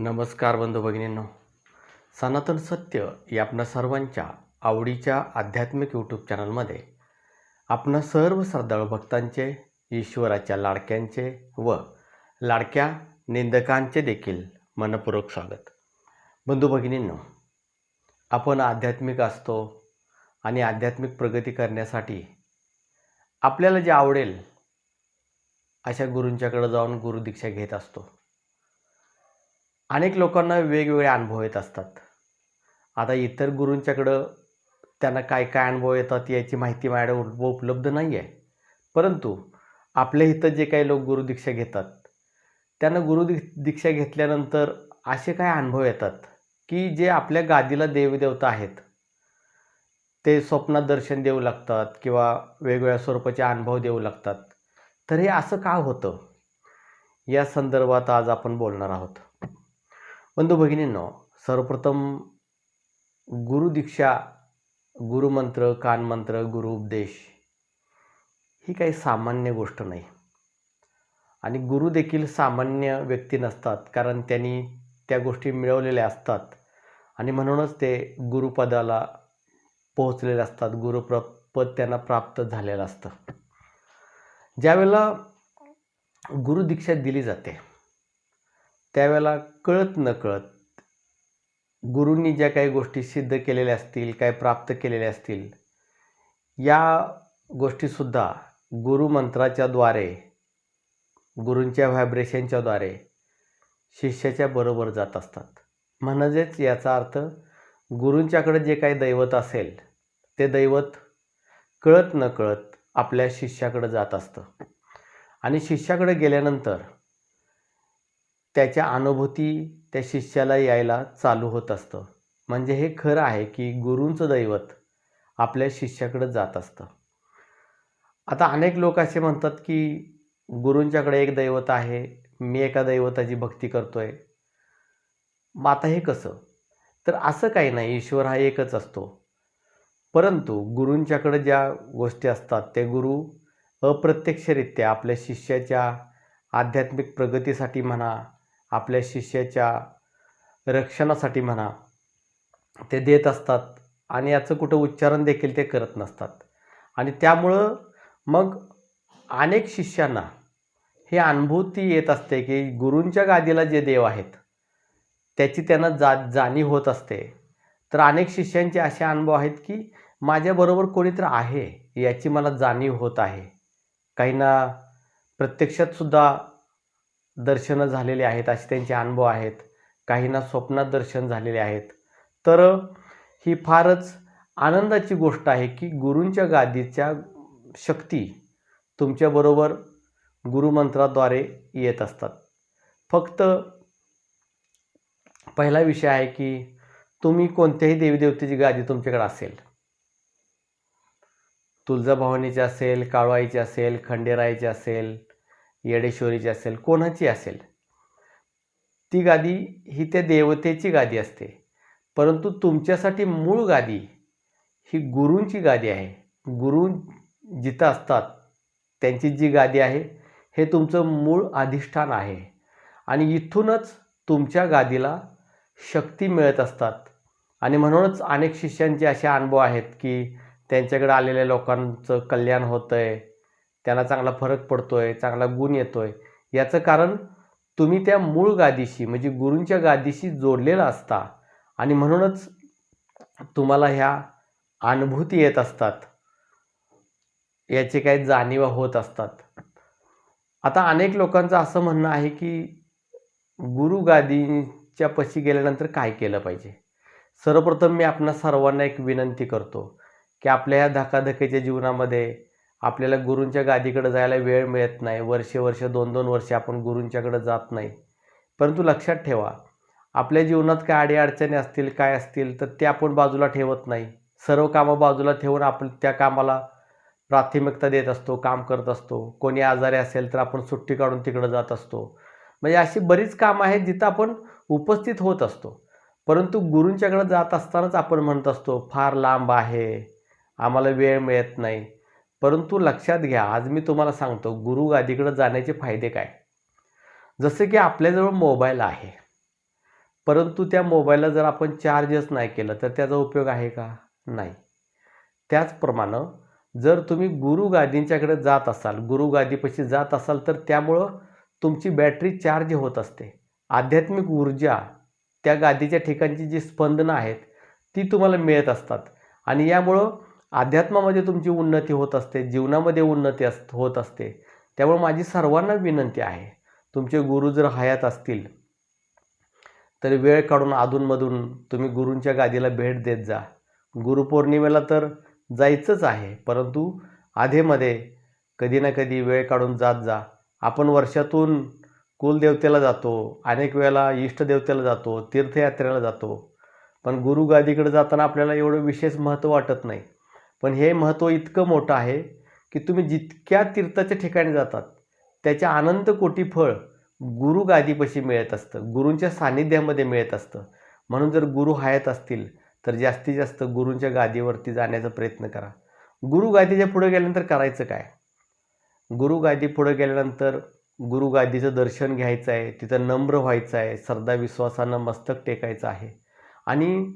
नमस्कार बंधू भगिनींनो. सनातन सत्य या आपणा सर्वांच्या आवडीच्या आध्यात्मिक यूट्यूब चॅनलमध्ये आपणा सर्व श्रद्धाळू भक्तांचे ईश्वराच्या लाडक्यांचे व लाडक्या निंदकांचे देखील मनपूर्वक स्वागत. बंधू भगिनींनो आपण आध्यात्मिक असतो आणि आध्यात्मिक प्रगती करण्यासाठी आपल्याला जे आवडेल अशा गुरूंच्याकडे जाऊन गुरुदीक्षा घेत असतो. अनेक लोकांना वेगवेगळे अनुभव येत असतात. आता इतर गुरूंच्याकडं त्यांना काय काय अनुभव येतात याची माहिती माझ्याकडे उपलब्ध नाही आहे परंतु आपल्या इथं जे काही लोक गुरुदीक्षा घेतात त्यांना गुरुदी दीक्षा घेतल्यानंतर असे काय अनुभव येतात की जे आपल्या गादीला देवदेवता आहेत. ते स्वप्नात दर्शन देऊ लागतात किंवा वेगवेगळ्या स्वरूपाचे अनुभव देऊ लागतात. तर हे असं का होतं? या संदर्भात आज आपण बोलणार आहोत. बंधू भगिनींनो सर्वप्रथम गुरुदीक्षा गुरुमंत्र कानमंत्र गुरु उपदेश ही काही सामान्य गोष्ट नाही. आणि गुरु देखील सामान्य व्यक्ती नसतात कारण त्यांनी त्या गोष्टी मिळवलेल्या असतात. आणि म्हणूनच ते गुरुपदाला पोहोचलेले असतात गुरुप्र पद त्यांना प्राप्त झालेलं असतं. ज्यावेळेला गुरुदीक्षा दिली जाते त्यावेळेला कळत न कळत गुरूंनी ज्या काही गोष्टी सिद्ध केलेल्या असतील काय प्राप्त केलेल्या असतील या गोष्टीसुद्धा गुरुमंत्राच्याद्वारे गुरूंच्या व्हायब्रेशनच्याद्वारे शिष्याच्या बरोबर जात असतात. म्हणजेच याचा अर्थ गुरूंच्याकडे जे काही दैवत असेल ते दैवत कळत न कळत आपल्या शिष्याकडे जात असतं. आणि शिष्याकडे गेल्यानंतर त्याच्या अनुभूती त्या शिष्याला यायला चालू होत असतं. म्हणजे हे खरं आहे की गुरूंचं दैवत आपल्या शिष्याकडं जात असतं. आता अनेक लोक असे म्हणतात की गुरूंच्याकडे एक दैवत आहे मी एका दैवताची भक्ती करतोय. मग आता हे कसं? तर असं काही नाही ईश्वर हा एकच असतो. परंतु गुरूंच्याकडे ज्या गोष्टी असतात ते गुरु अप्रत्यक्षरित्या आपल्या शिष्याच्या आध्यात्मिक प्रगतीसाठी म्हणा आपल्या शिष्याच्या रक्षणासाठी म्हणा ते देत असतात आणि याचं कुठं उच्चारण देखील ते करत नसतात. आणि त्यामुळं मग अनेक शिष्यांना हे अनुभूती येत असते की गुरूंच्या गादीला जे देव आहेत त्याची त्यांना जा जाणीव होत असते. तर अनेक शिष्यांचे असे अनुभव आहेत की माझ्याबरोबर कोणीतरी आहे याची मला जाणीव होत आहे. काहींना प्रत्यक्षातसुद्धा दर्शनं झालेली आहेत असे त्यांचे अनुभव आहेत. काहींना स्वप्नात दर्शन झालेले आहेत. तर ही फारच आनंदाची गोष्ट आहे की गुरूंच्या गादीच्या शक्ती तुमच्याबरोबर गुरुमंत्राद्वारे येत असतात. फक्त पहिला विषय आहे की तुम्ही कोणत्याही देवीदेवतेची गादी तुमच्याकडे असेल. तुळजाभवानीची असेल काळवाईची असेल खंडेरायची असेल येडेश्वरीची असेल कोणाची असेल? ती गादी ही त्या देवतेची गादी असते. परंतु तुमच्यासाठी मूळ गादी ही गुरूंची गादी आहे. गुरु जिथं असतात त्यांची जी गादी आहे हे तुमचं मूळ अधिष्ठान आहे. आणि इथूनच तुमच्या गादीला शक्ती मिळत असतात. आणि म्हणूनच अनेक शिष्यांचे असे अनुभव आहेत की त्यांच्याकडे आलेल्या लोकांचं कल्याण होतं आहे त्यांना चांगला फरक पडतो आहे चांगला गुण येतो आहे याचं कारण तुम्ही त्या मूळ गादीशी म्हणजे गुरूंच्या गादीशी जोडलेला असता आणि म्हणूनच तुम्हाला ह्या अनुभूती येत असतात. याचे काही जाणीवा होत असतात. आता अनेक लोकांचं असं म्हणणं आहे की गुरु गादीच्या पशी गेल्यानंतर काय केलं पाहिजे? सर्वप्रथम मी आपणा सर्वांना एक विनंती करतो की आपल्या ह्या धकाधकीच्या जीवनामध्ये आपल्याला गुरूंच्या गादीकडे जायला वेळ मिळत नाही. वर्षे वर्ष दोन दोन वर्षे आपण गुरूंच्याकडे जात नाही. परंतु लक्षात ठेवा आपल्या जीवनात काय अडीअडचणी असतील काय असतील तर ते आपण बाजूला ठेवत नाही. सर्व कामं बाजूला ठेवून आपण त्या कामाला प्राथमिकता देत असतो काम करत असतो. कोणी आजारी असेल तर आपण सुट्टी काढून तिकडं जात असतो. म्हणजे अशी बरीच कामं आहेत जिथं आपण उपस्थित होत असतो. परंतु गुरूंच्याकडे जात असतानाच आपण म्हणत असतो फार लांब आहे. आम्हाला वेळ मिळत नाही. परंतु लक्षात घ्या आज मी तुम्हाला सांगतो गुरु गादीकडे जाण्याचे फायदे काय? जसे की आपल्याजवळ मोबाईल आहे. परंतु त्या मोबाईलला जर आपण चार्जच नाही केलं तर त्याचा उपयोग आहे का? नाही. त्याचप्रमाणे जर तुम्ही गुरुगादींच्याकडे जात असाल गुरुगादीपाशी जात असाल तर त्यामुळं तुमची बॅटरी चार्ज होत असते. आध्यात्मिक ऊर्जा त्या गादीच्या ठिकाणची जी स्पंदनं आहेत ती तुम्हाला मिळत असतात. आणि यामुळं अध्यात्मामध्ये तुमची उन्नती होत असते जीवनामध्ये उन्नती अस होत असते. त्यामुळे माझी सर्वांना विनंती आहे तुमचे गुरु जर हयात असतील तर वेळ काढून अधूनमधून तुम्ही गुरूंच्या गादीला भेट देत जा. गुरुपौर्णिमेला तर जायचंच आहे परंतु आधेमध्ये कधी ना कधी वेळ काढून जात जा. आपण वर्षातून कुलदेवतेला जातो अनेक वेळेला इष्टदेवतेला जातो तीर्थयात्रेला जातो. पण गुरुगादीकडे जाताना आपल्याला एवढं विशेष महत्त्व वाटत नाही. पण हे महत्त्व इतकं मोठं आहे की तुम्ही जितक्या तीर्थाच्या ठिकाणी जातात त्याच्या अनंत कोटी फळ गुरुगादीपाशी मिळत असतं गुरूंच्या सान्निध्यामध्ये मिळत असतं. म्हणून जर गुरु हयात असतील तर जास्तीत जास्त गुरूंच्या गादीवरती जाण्याचा प्रयत्न करा. गुरुगादीच्या पुढे गेल्यानंतर करायचं काय? गुरुगादी पुढे गेल्यानंतर गुरुगादीचं दर्शन घ्यायचं आहे तिथं नम्र व्हायचं आहे श्रद्धा विश्वासानं मस्तक टेकायचं आहे. आणि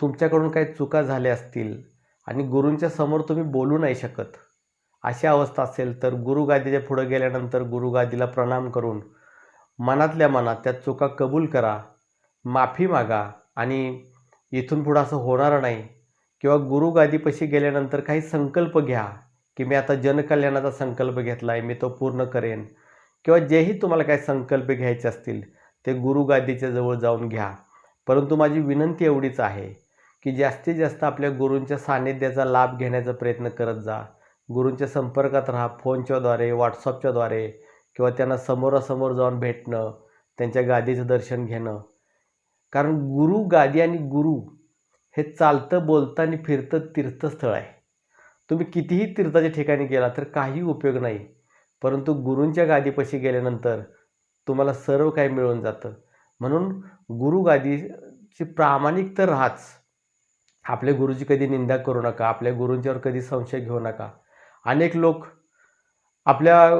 तुमच्याकडून काही चुका झाल्या असतील आणि गुरूंच्या समोर तुम्ही बोलू नाही शकत. अशी अवस्था असेल तर गुरुगादीच्या पुढं गेल्यानंतर गुरुगादीला प्रणाम करून मनातल्या मनात त्या चुका कबूल करा माफी मागा आणि इथून पुढं असं होणार नाही किंवा गुरुगादीपाशी गेल्यानंतर काही संकल्प घ्या की मी आता जनकल्याणाचा संकल्प घेतला आहे मी तो पूर्ण करेन किंवा जेही तुम्हाला काही संकल्प घ्यायचे असतील ते गुरुगादीच्या जवळ जाऊन घ्या. परंतु माझी विनंती एवढीच आहे की जास्तीत जास्त आपल्या गुरूंच्या सान्निध्याचा लाभ घेण्याचा प्रयत्न करत जा. गुरूंच्या संपर्कात राहा फोनच्याद्वारे व्हॉट्सअपच्याद्वारे किंवा त्यांना समोरासमोर जाऊन भेटणं त्यांच्या गादीचं दर्शन घेणं. कारण गुरु गादी आणि गुरु हे चालतं बोलतं आणि फिरतं तीर्थस्थळ आहे. तुम्ही कितीही तीर्थाच्या ठिकाणी गेला तर काही उपयोग नाही. परंतु गुरूंच्या गादीपाशी गेल्यानंतर तुम्हाला सर्व काही मिळून जातं. म्हणून गुरुगादीची प्रामाणिक तर राहाच. आपल्या गुरुजी कधी निंदा करू नका आपल्या गुरूंच्यावर कधी संशय घेऊ नका. अनेक लोक आपल्या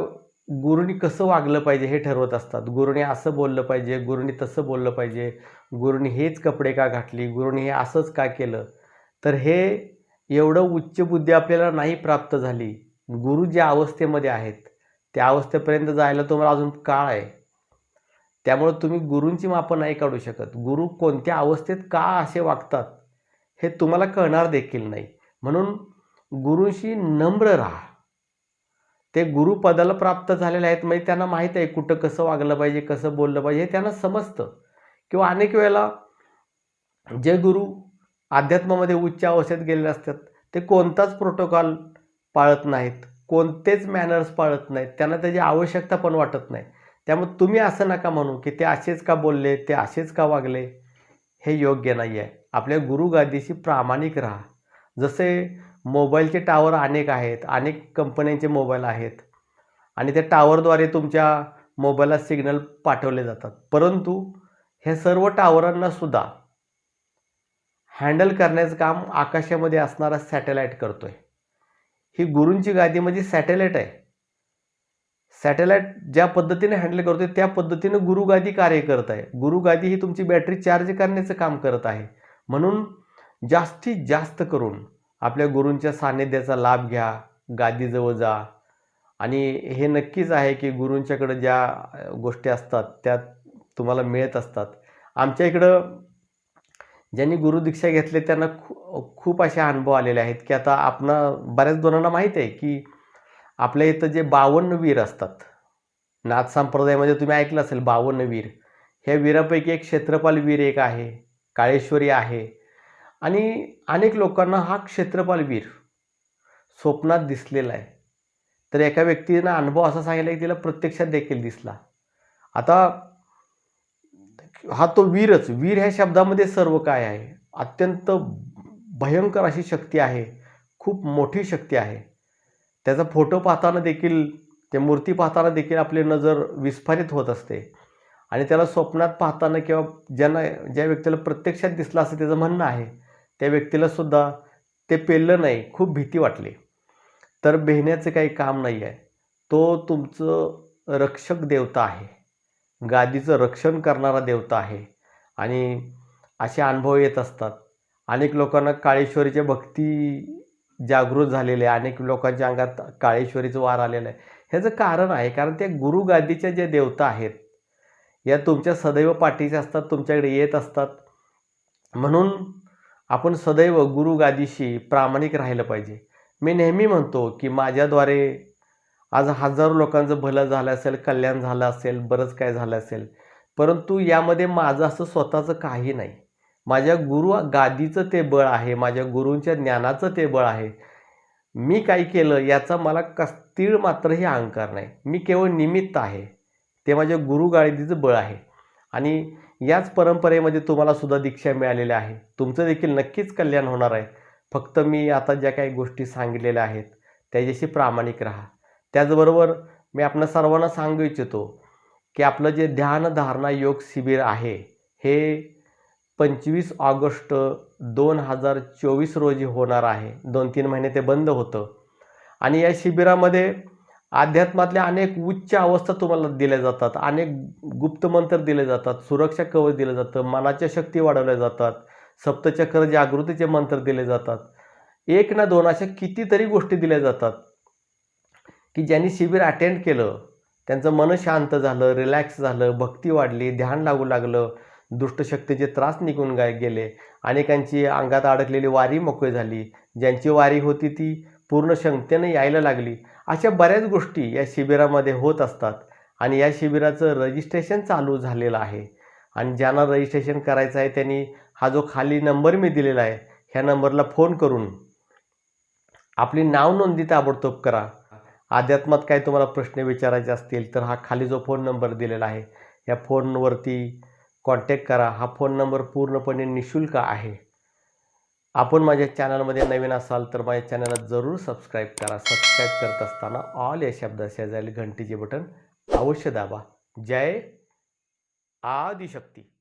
गुरुनी कसं वागलं पाहिजे हे ठरवत असतात. गुरुने असं बोललं पाहिजे गुरुनी तसं बोललं पाहिजे गुरुनी हेच कपडे का घातली गुरुनी हे असंच का केलं? तर हे एवढं उच्च बुद्धी आपल्याला नाही प्राप्त झाली. गुरु ज्या अवस्थेमध्ये आहेत त्या अवस्थेपर्यंत जायला तुम्हाला अजून काळ आहे. त्यामुळे तुम्ही गुरूंची मापं नाही काढू शकत. गुरु कोणत्या अवस्थेत का असे वागतात? हे तुम्हाला कळणार देखील नाही. म्हणून गुरूंशी नम्र राहा. ते गुरुपदाला प्राप्त झालेले आहेत म्हणजे त्यांना माहीत आहे कुठं कसं वागलं पाहिजे कसं बोललं पाहिजे हे त्यांना समजतं. किंवा अनेक वेळेला जे गुरु अध्यात्मामध्ये उच्च अवस्थेत गेलेले असतात ते कोणताच प्रोटोकॉल पाळत नाहीत कोणतेच मॅनर्स पाळत नाहीत त्यांना त्याची आवश्यकता पण वाटत नाही. त्यामुळे तुम्ही असं नका म्हणू की ते असेच का बोलले ते असेच का वागले? हे योग्य नाही आहे आपल्या गुरुगादीशी प्रामाणिक राहा. जसे मोबाईलचे टावर अनेक आहेत अनेक कंपन्यांचे मोबाईल आहेत आणि त्या टावरद्वारे तुमच्या मोबाईलला सिग्नल पाठवले जातात. परंतु हे सर्व टावरांनासुद्धा हँडल करण्याचं काम आकाशामध्ये असणारा सॅटेलाईट करतो आहे ही गुरूंची गादी म्हणजे सॅटेलाईट आहे. सॅटेलाईट ज्या पद्धतीने हँडल करतोय त्या पद्धतीनं गुरुगादी कार्य करत आहे. गुरुगादी ही तुमची बॅटरी चार्ज करण्याचं काम करत आहे. म्हणून जास्तीत जास्त करून आपल्या गुरूंच्या सान्निध्याचा लाभ घ्या गादीजवळ जा. आणि हे नक्कीच आहे की गुरूंच्याकडं ज्या गोष्टी असतात त्या तुम्हाला मिळत असतात. आमच्या इकडं ज्यांनी गुरुदीक्षा घेतली त्यांना खू खूप असे अनुभव आलेले आहेत की आता आपण बऱ्याच जणांना माहीत आहे की आपल्या इथं जे बावन्न वीर असतात नाथ संप्रदायामध्ये तुम्ही ऐकलं असेल बावन्न वीर. ह्या वीरापैकी एक क्षेत्रपाल वीर एक आहे काळेश्वरी आहे. आणि अनेक लोकांना हा क्षेत्रपाल वीर स्वप्नात दिसलेला आहे. तर एका व्यक्तीनं अनुभव असा सांगितला की तिला प्रत्यक्षात देखील दिसला. आता हा तो वीरच वीर ह्या शब्दामध्ये सर्व काय आहे? अत्यंत भयंकर अशी शक्ती आहे खूप मोठी शक्ती आहे. त्याचा फोटो पाहताना देखील ते मूर्ती पाहताना देखील आपली नजर विस्फारित होत असते. आणि त्याला स्वप्नात पाहताना किंवा ज्यांना ज्या व्यक्तीला प्रत्यक्षात दिसलं असं त्याचं म्हणणं आहे त्या व्यक्तीला सुद्धा ते पेललं नाही खूप भीती वाटली. तर भेण्याचं काही काम नाही आहे. तो तुमचं रक्षक देवता आहे. गादीचं रक्षण करणारा देवता आहे. आणि असे अनुभव येत असतात. अनेक लोकांना काळेश्वरीच्या भक्ती जागृत झालेले आहे. अनेक लोकांच्या अंगात काळेश्वरीचं वार आलेलं आहे. ह्याचं कारण आहे कारण त्या गुरुगादीच्या ज्या देवता आहेत या तुमच्या सदैव पाठीच्या असतात तुमच्याकडे येत असतात. म्हणून आपण सदैव गुरुगादीशी प्रामाणिक राहिलं पाहिजे. मी नेहमी म्हणतो की माझ्याद्वारे आज हजारो लोकांचं भलं झालं असेल कल्याण झालं असेल बरंच काय झालं असेल परंतु यामध्ये माझं असं स्वतःचं काही नाही. माझ्या गुरु गादीचं ते बळ आहे माझ्या गुरूंच्या ज्ञानाचं ते बळ आहे. मी काय केलं याचा मला कस्तीळ मात्रही अहंकार नाही. मी केवळ निमित्त आहे. ते माझ्या गुरु गादीचं बळ आहे. आणि याच परंपरेमध्ये तुम्हाला सुद्धा दीक्षा मिळालेल्या आहे. तुमचं देखील नक्कीच कल्याण होणार आहे. फक्त मी आता ज्या काही गोष्टी सांगितलेल्या आहेत त्याच्याशी प्रामाणिक राहा. त्याचबरोबर मी आपल्या सर्वांना सांगू इच्छितो की आपलं जे ध्यान धारणा योग शिबिर आहे हे पंचवीस ऑगस्ट दोन हजार चोवीस रोजी होणार आहे. दोन तीन महिने ते बंद होतं. आणि या शिबिरामध्ये अध्यात्मातल्या अनेक उच्च अवस्था तुम्हाला दिल्या जातात. अनेक गुप्तमंत्र दिले जातात. सुरक्षा कवच दिलं जातं. मनाच्या शक्ती वाढवल्या जातात. सप्तचक्र जागृतीचे मंत्र दिले जातात. एक ना दोन अशा कितीतरी गोष्टी दिल्या जातात की ज्यांनी शिबिर अटेंड केलं. त्यांचं मन शांत झालं रिलॅक्स झालं भक्ती वाढली ध्यान लागू लागलं. दुष्टशक्तीचे त्रास निघून गाय गेले. अनेकांची अंगात अडकलेली वारी मोकळी झाली. ज्यांची वारी होती ती पूर्ण क्षमतेने यायला लागली. अशा बऱ्याच गोष्टी या शिबिरामध्ये होत असतात आणि या शिबिराचं रजिस्ट्रेशन चालू झालेलं आहे. आणि ज्यांना रजिस्ट्रेशन करायचं आहे त्यांनी हा जो खाली नंबर मी दिलेला आहे ह्या नंबरला फोन करून आपली नाव नोंदणी ताबडतोब करा. अध्यात्मात काय तुम्हाला प्रश्न विचारायचे असतील तर हा खाली जो फोन नंबर दिलेला आहे या फोनवरती कॉन्टॅक्ट करा. हा फोन नंबर पूर्णपणे निशुल्क आहे. आपण माझ्या चॅनलमध्ये नवीन असाल तर माझ्या चॅनलला जरूर सबस्क्राईब करा. सबस्क्राईब करत असताना ऑल या शब्दाच्या जाईल घंटीचे बटन अवश्य दाबा. जय आदिशक्ती.